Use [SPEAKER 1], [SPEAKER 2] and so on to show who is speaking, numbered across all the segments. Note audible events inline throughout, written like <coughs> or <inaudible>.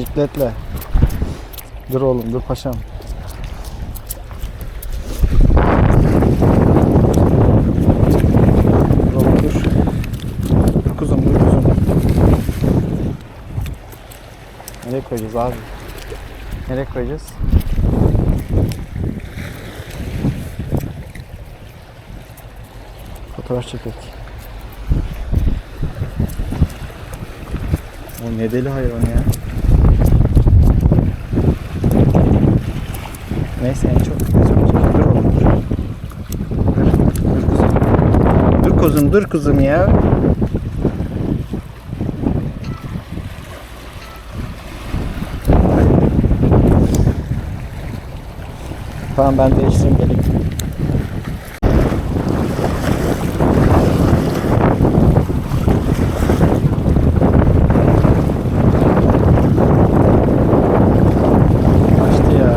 [SPEAKER 1] jikletle. Dur oğlum dur paşam. Dur oğlum dur. Nereye koyacağız abi? Nereye koyacağız? Fotoğraf çekek. O ne deli hayvan ya. Neyse en çok güzel çekek. Dur oğlum dur. Dur, dur kuzum. Dur kuzum ya. Tamam ben değiştireyim geleyim. Açtı ya.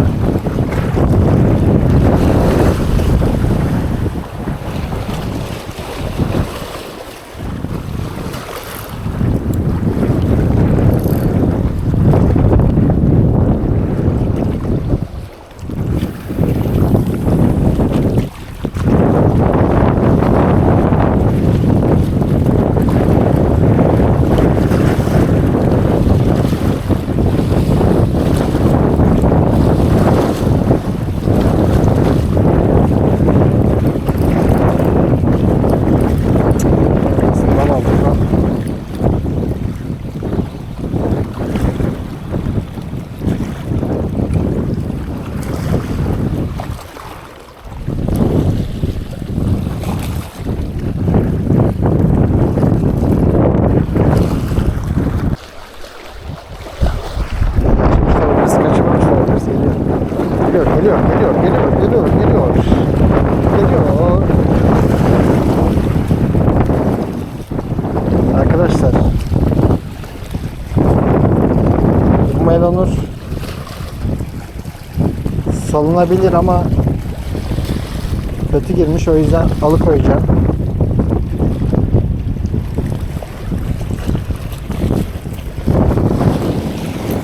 [SPEAKER 1] Sınırdan aldık lan. Biz kaçırmamış olabiliriz. Geliyor. Geliyor, geliyor, geliyor, geliyor, geliyor, geliyor. Geliyor. Arkadaşlar bu melanur salınabilir ama kötü girmiş o yüzden alıkoyacağım.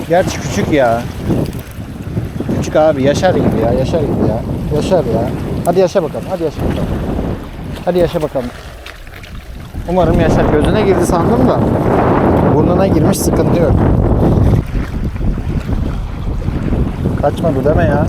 [SPEAKER 1] Gerçi küçük ya. Küçük abi yaşar gibi ya yaşar gibi ya. Yaşar ya. Hadi yaşa bakalım hadi yaşa bakalım. Hadi yaşa bakalım. Umarım yaşar. Gözüne girdi sandım da. Burnuna girmiş sıkıntı yok. Kaçmadı deme ya.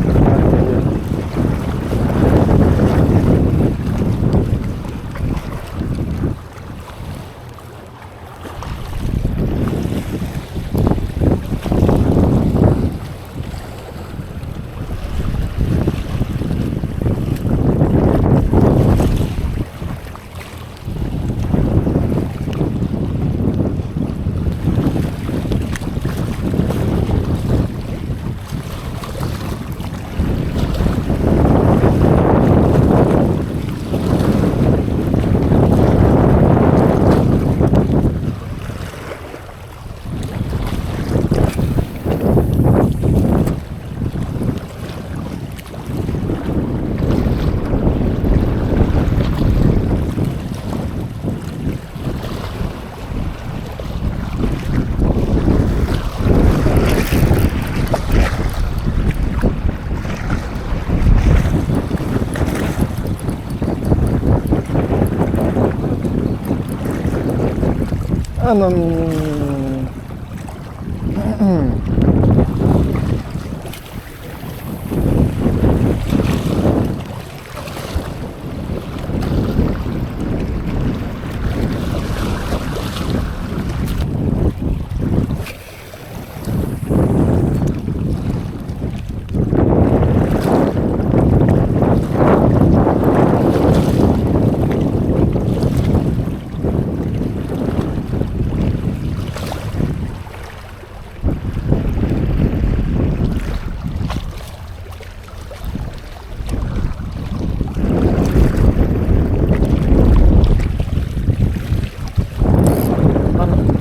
[SPEAKER 1] Anam.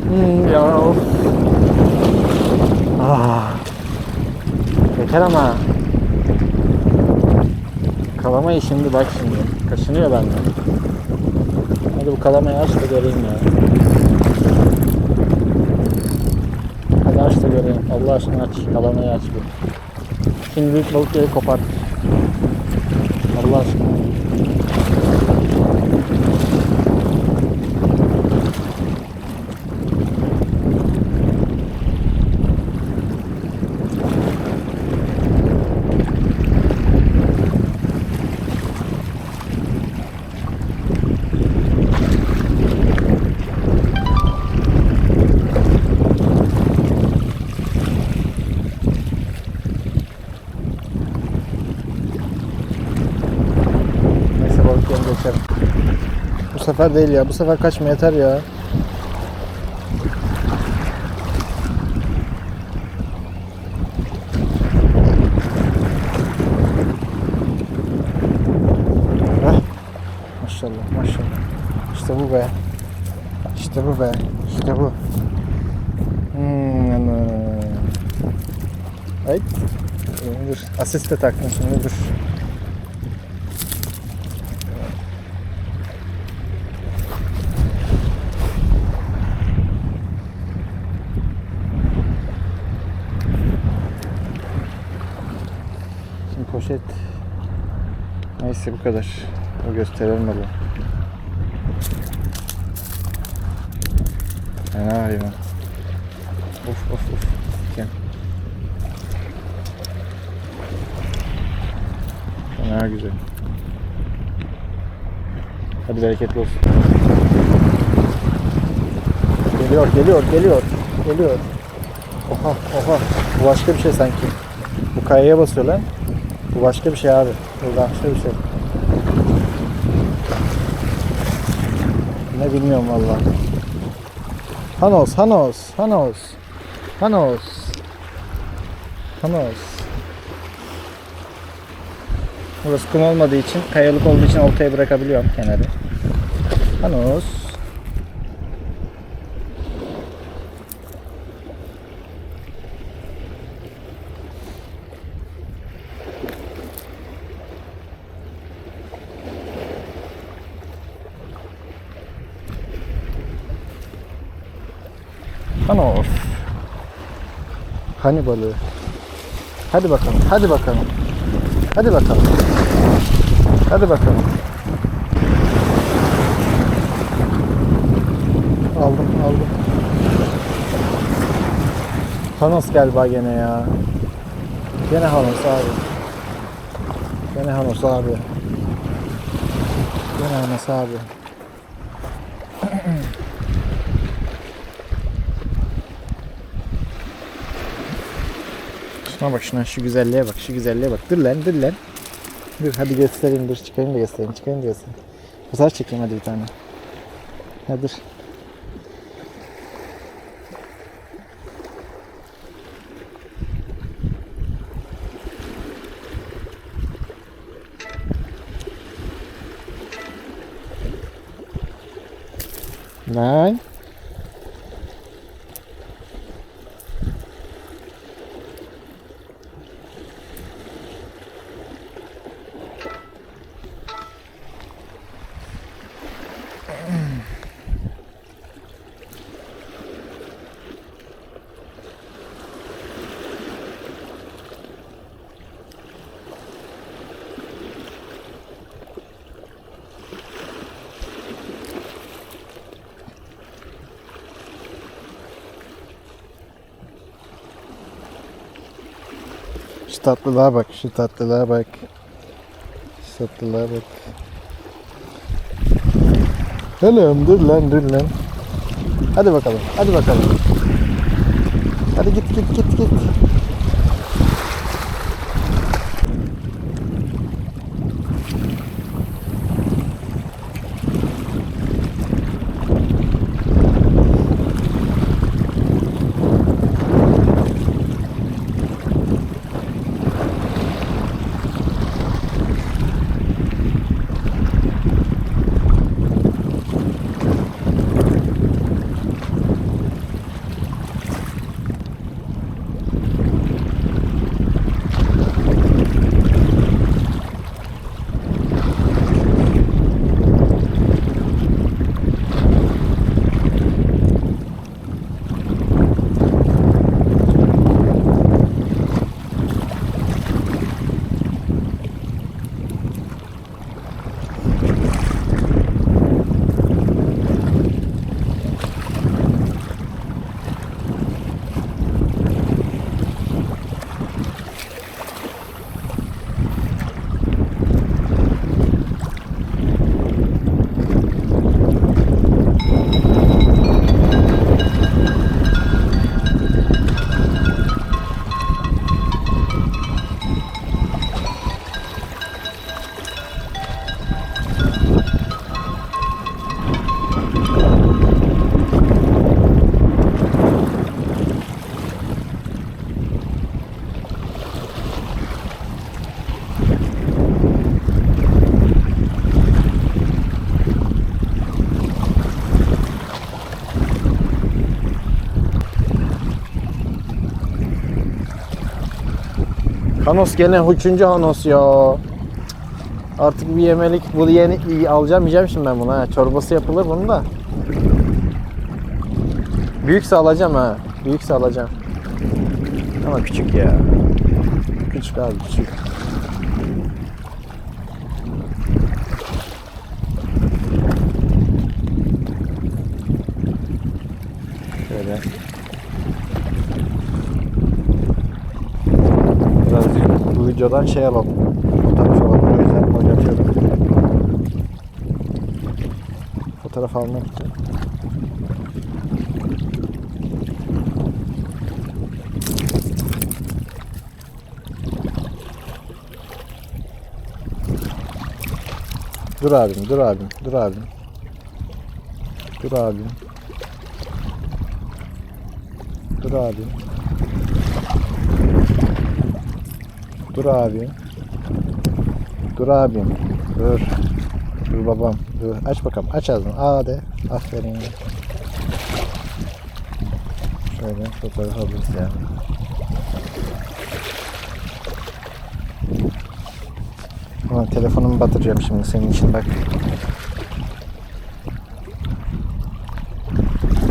[SPEAKER 1] Hmm, ya. of. Ah. Yeter ama. Kalamayı şimdi bak şimdi. Kaşınıyor benden. Hadi bu kalamayı aç da göreyim ya. Hadi aç da görelim. Allah aşkına aç. Kalamayı aç bir. Şimdi büyük balıkları kopart. Allah aşkına. Neyse balık yem geçerim. Bu sefer değil ya. Bu sefer kaçma yeter ya. Maşallah maşallah. İşte bu be. İşte bu be. İşte bu. Hmm. Ay. Dur. Asiste taktım şimdi dur. Şimdi poşet. Neyse bu kadar. O gösterelim balığı. Fena hayvan. Of of of. Gel. Fena güzel. Hadi bereketli olsun. Geliyor, geliyor, geliyor. Geliyor. Oha, oha. Bu başka bir şey sanki. Bu kayaya basıyor lan. Bu başka bir şey abi. Bu başka bir şey. Ne bilmiyorum vallahi. Hanos, Hanos, Hanos. Hanos. Hanos. Burası kum olmadığı için, kayalık olduğu için oltaya bırakabiliyorum kenarı. Hanos. Hani balığı. Hadi bakalım, hadi bakalım. Hadi bakalım. Hadi bakalım. Aldım, aldım. Hanos galiba gene ya. Gene Hanos abi. Gene Hanos abi. Gene Hanos abi. Şuna bak şuna şu güzelliğe bak şu güzelliğe bak. Dur lan dur lan. Dur hadi göstereyim dur çıkarayım da göstereyim çıkarayım da göstereyim. Fotoğraf çekeyim hadi bir tane. Hadi dur. Lan. Şu tatlılığa bak, şu tatlılığa bak. Şu tatlılığa bak. Oğlum dur lan dur lan. Hadi bakalım, hadi bakalım. Hadi git git git git. Hanos gene üçüncü Hanos ya. Artık bir yemelik bu yeni alacağım yiyeceğim şimdi ben bunu ha. Çorbası yapılır bunun da. Büyükse alacağım ha. Büyükse alacağım. Ama küçük ya. Küçük abi küçük. Şöyle. Birazcık bu videodan şey alalım. Fotoğraf alalım. O yüzden oynatıyorum. Fotoğraf almak için. Dur abim, dur abim, dur abim. Dur abim. Dur abim. Dur abim. Dur abim. Dur. Dur babam. Dur. Aç bakalım. Aç ağzını. Aa de. Aferin. Şöyle fotoğraf alırız ya. Ulan telefonumu batıracağım şimdi senin için bak.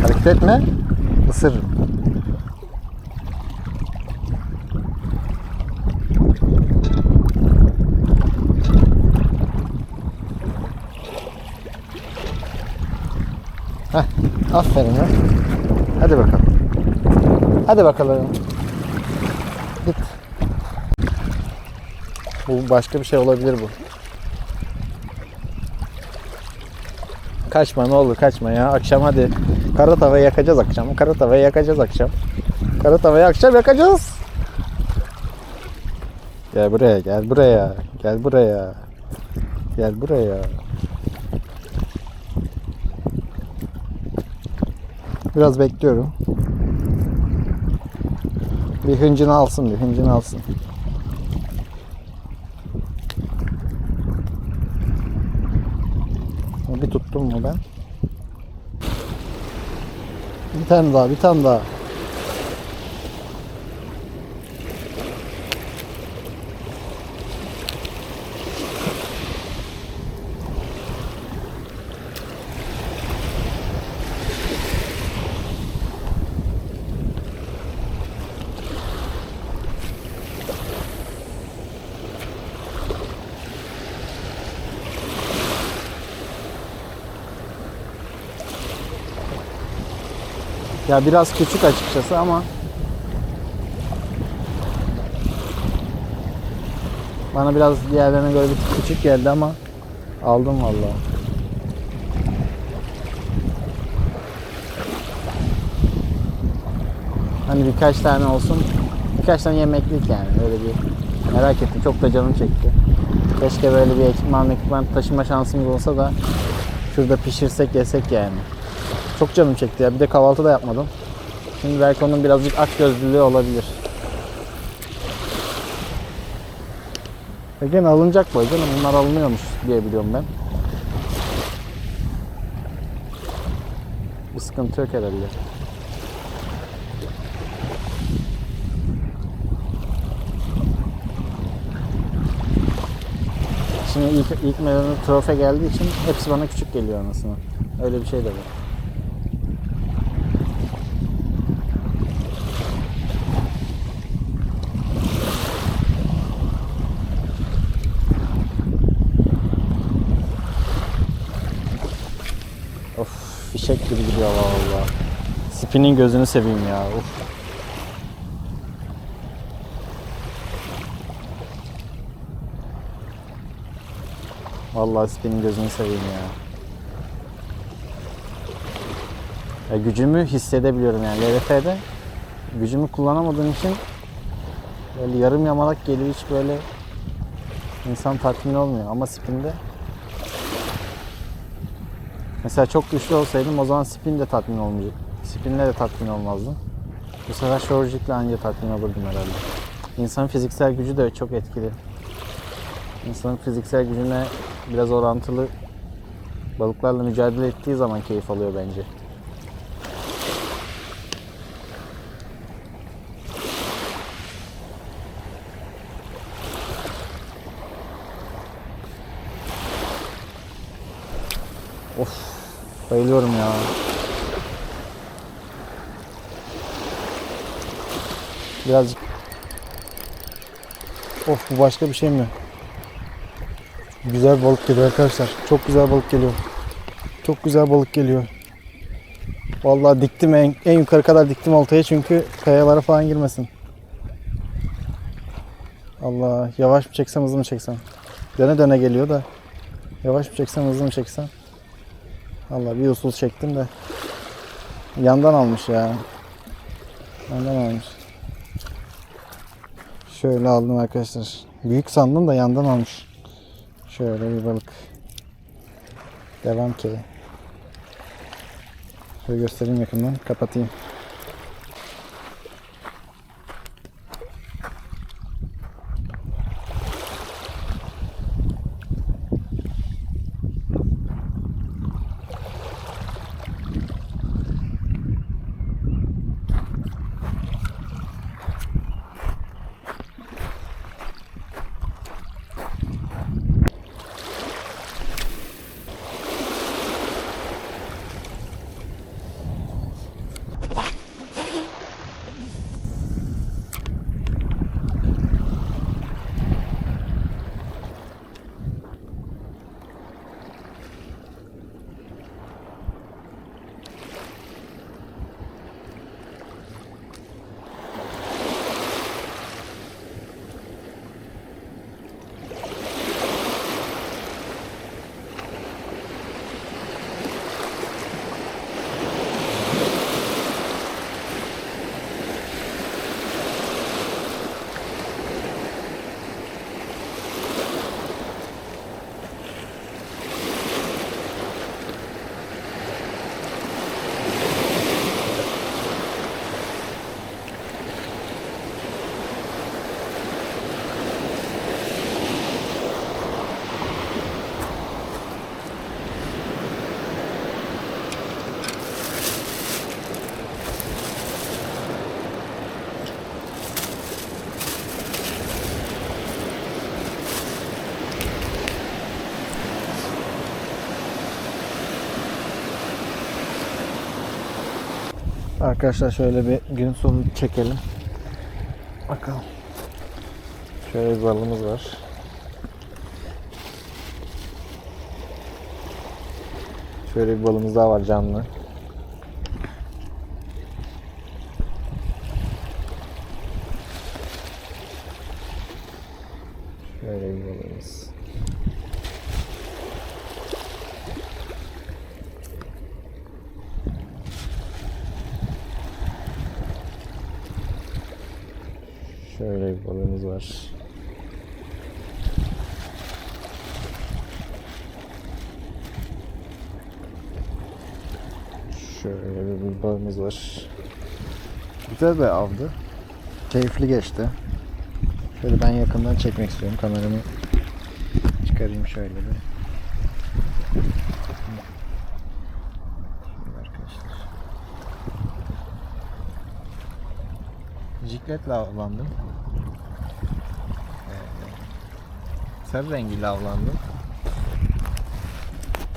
[SPEAKER 1] Hareket etme. Isırırım. Heh, aferin ya. Hadi bakalım. Hadi bakalım. Git. Bu başka bir şey olabilir bu. Kaçma ne olur kaçma ya. Akşam hadi. Kara tavayı yakacağız akşam. Kara tavayı yakacağız akşam. Kara tavayı akşam yakacağız. Gel buraya gel buraya. Gel buraya. Gel buraya. Biraz bekliyorum. Bir hıncını alsın bir hıncını alsın. Bir tuttum mu ben? Bir tane daha, bir tane daha. Ya biraz küçük açıkçası ama bana biraz diğerlerine göre bir küçük geldi ama aldım vallahi. Hani birkaç tane olsun. Birkaç tane yemeklik yani. Öyle bir merak ettim. Çok da canım çekti. Keşke böyle bir ekipman ekipman taşıma şansımız olsa da şurada pişirsek yesek yani. Çok canım çekti ya. Bir de kahvaltı da yapmadım. Şimdi belki onun birazcık aç gözlülüğü olabilir. E gene alınacak bu canım. Bunlar alınıyormuş diye biliyorum ben. Bir sıkıntı yok herhalde. Şimdi ilk, ilk trofe geldiği için hepsi bana küçük geliyor anasını. Öyle bir şey de var. Of fişek gibi gidiyor valla. Spin'in gözünü seveyim ya. Of. Vallahi spin'in gözünü seveyim ya. ya. Gücümü hissedebiliyorum yani LRF'de gücümü kullanamadığım için böyle yarım yamalak geliyor hiç böyle insan tatmin olmuyor ama spin'de Mesela çok güçlü olsaydım o zaman spin de tatmin olmayacak. Spinle de tatmin olmazdım. Bu sefer Shorjit'le anca tatmin olurdum herhalde. İnsanın fiziksel gücü de çok etkili. İnsanın fiziksel gücüne biraz orantılı balıklarla mücadele ettiği zaman keyif alıyor bence. Of Bayılıyorum ya. Birazcık. Of bu başka bir şey mi? Güzel balık geliyor arkadaşlar. Çok güzel balık geliyor. Çok güzel balık geliyor. Vallahi diktim en, en yukarı kadar diktim oltaya çünkü kayalara falan girmesin. Allah yavaş mı çeksem hızlı mı çeksem? Döne döne geliyor da. Yavaş mı çeksem hızlı mı çeksem? Allah bir usul çektim de. Yandan almış ya. Yandan almış. Şöyle aldım arkadaşlar. Büyük sandım da yandan almış. Şöyle bir balık. Devam ki. Şöyle göstereyim yakından. Kapatayım. Arkadaşlar şöyle bir gün sonu çekelim. Bakalım. Şöyle bir balımız var. Şöyle bir balımız daha var canlı. Şöyle bir balımız. Şöyle bir balığımız var. Şöyle bir balığımız var. Güzel bir avdı. Keyifli geçti. Şöyle ben yakından çekmek istiyorum. Kameramı çıkarayım şöyle bir. Jikletle avlandım. Ee, sarı rengiyle avlandım.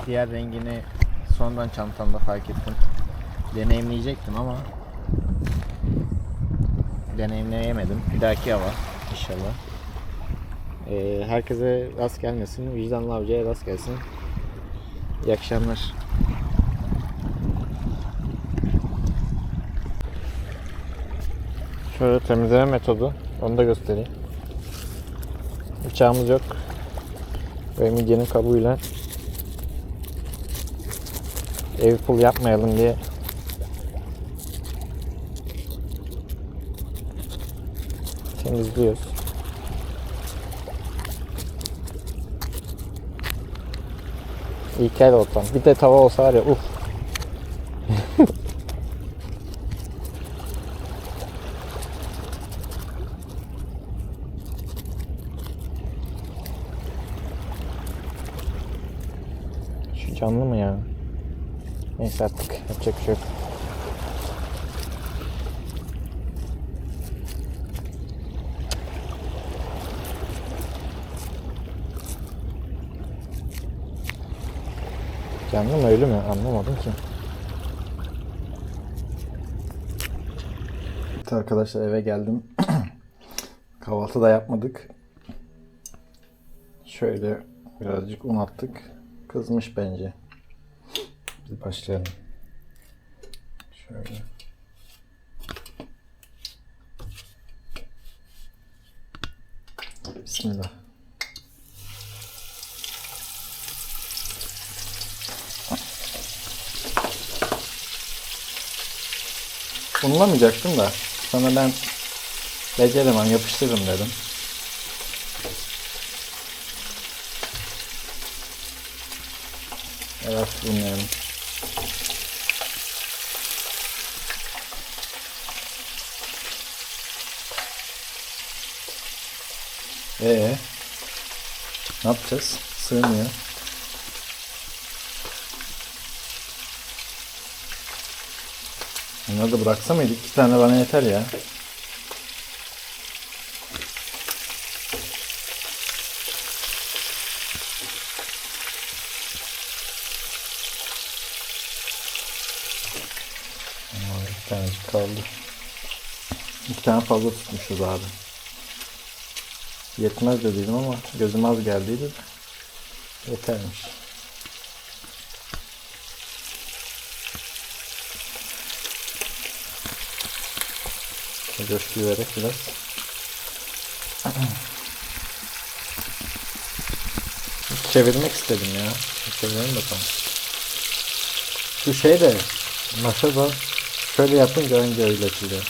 [SPEAKER 1] Diğer rengini sonradan çantamda fark ettim. Deneyimleyecektim ama deneyimleyemedim. Bir dahaki hava inşallah. Ee, herkese rast gelmesin. Vicdanlı avcıya rast gelsin. İyi akşamlar. Şöyle temizleme metodu. Onu da göstereyim. Bıçağımız yok. Ve midyenin kabuğuyla ev pul yapmayalım diye temizliyoruz. İlkel ortam. Bir de tava olsa var ya uf. Şu canlı mı ya? Neyse artık yapacak bir şey yok. Mi öyle mi? Anlamadım ki. Arkadaşlar eve geldim. <clears throat> Kahvaltı da yapmadık. Şöyle birazcık un attık. Kızmış bence. Biz başlayalım. Şöyle. Bismillah. Unlamayacaktım da sonra ben beceremem yapıştırırım dedim. Evet unlayalım. Ee, ne yapacağız? Sığmıyor. Bunları da bıraksa mıydık? İki tane bana yeter ya. Bir kaldı. İki tane fazla tutmuşuz abi. Yetmez de dedim ama gözüm az geldiydi de. Yetermiş. Coşku vererek biraz. Çevirmek istedim ya. Çevirelim bakalım. Şu şey de maşa da şöyle yapınca önce öyle açılıyor.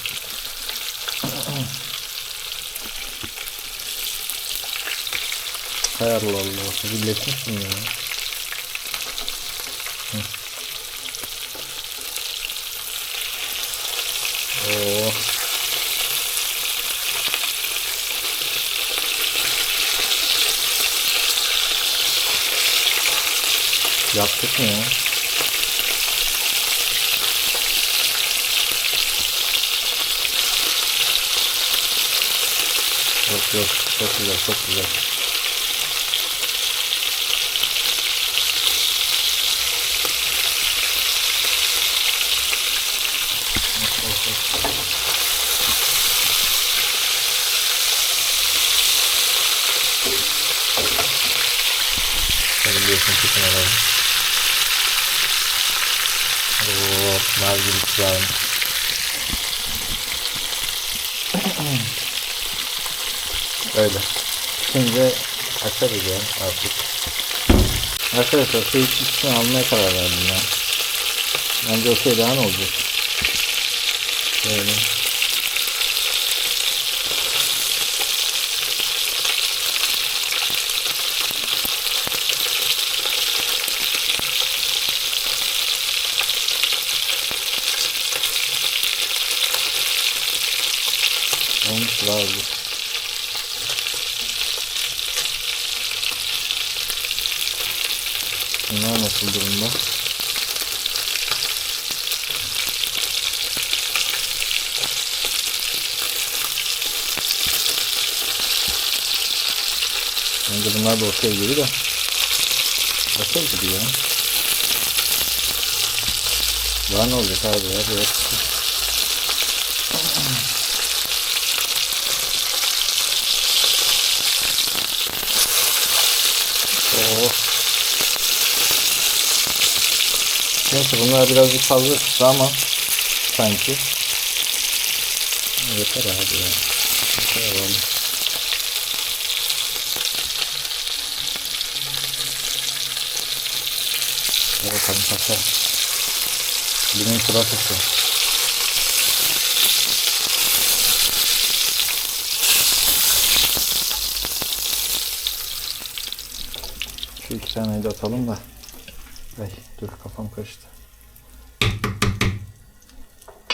[SPEAKER 1] Hay Allah Allah. Birleşmiş mi ya? Oo. Yaptık mı ya? Yok yok çok güzel çok güzel. Hadi biliyorsun çıkın alalım. Oo, güzel. Öyle. Şimdi açarız artık. Arkadaşlar su içkisini almaya karar verdim ya. Bence o şey daha ne olacak? Böyle. Olmuş lazım. Bunlar nasıl durumda? Bence okey gibi de. Okey gibi ya. Daha ne olacak abi ya? Böyle Oo. Neyse bunlar birazcık fazla çıktı ama sanki. Yeter abi ya. Yeter abi. Hadi bakalım paşa. Günün pırasası. Şu iki taneyi de atalım da. Ay dur kafam karıştı.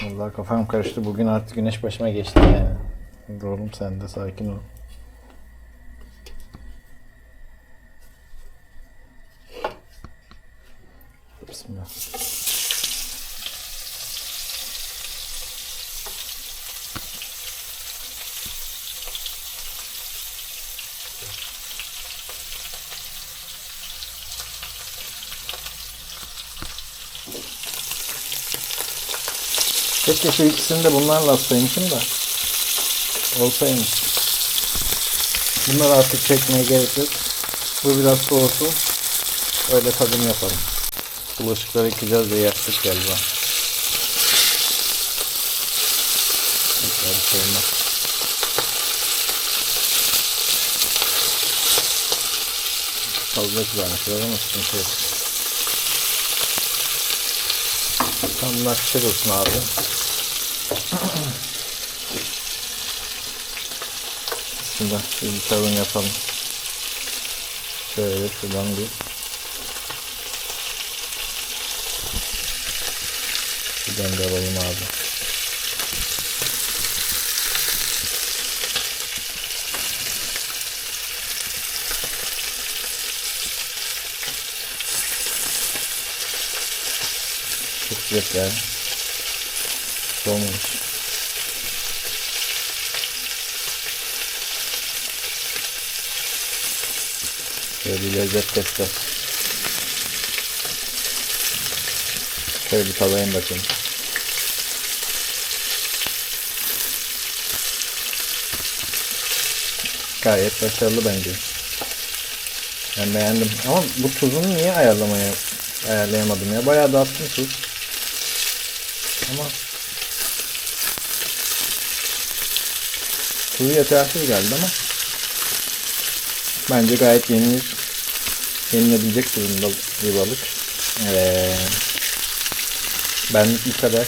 [SPEAKER 1] Vallahi kafam karıştı. Bugün artık güneş başıma geçti yani. Oğlum sen de sakin ol. Bismillah. Keşke şu ikisini de bunlarla atsaymışım da. Olsaymış. Bunları artık çekmeye gerek yok. Bu biraz soğusun. Öyle tadım yapalım. Bulaşıkları yıkayacağız diye yaktık galiba. Soğuma. Fazla kızarmış biraz ama sıkıntı yok. Tam bunlar pişer olsun abi. Şimdi bir yapalım. Şöyle şuradan bir Şuradan da alayım abi. Çok sıcak ya. Soğumuş. Şöyle bir lezzet testi. Şöyle bir tadayım bakayım. Gayet başarılı bence. Ben beğendim. Ama bu tuzunu niye ayarlamaya ayarlayamadım ya? Bayağı da attım tuz. Ama tuzu yetersiz geldi ama bence gayet yenilir. Yenilebilecek durumda bir balık. Ee, benlik bu kadar.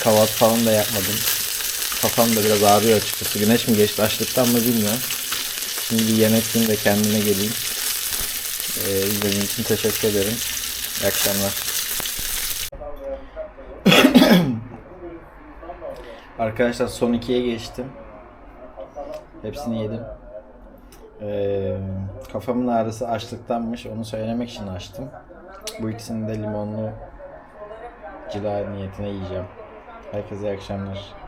[SPEAKER 1] Kahvaltı falan da yapmadım. Kafam da biraz ağrıyor açıkçası. Güneş mi geçti açlıktan mı bilmiyorum. Şimdi bir yemek yiyeyim de kendime geleyim. Ee, izlediğiniz için teşekkür ederim. İyi akşamlar. <coughs> Arkadaşlar son ikiye geçtim. Hepsini yedim. Ee, kafamın ağrısı açlıktanmış. Onu söylemek için açtım. Bu ikisini de limonlu cila niyetine yiyeceğim. Herkese iyi akşamlar.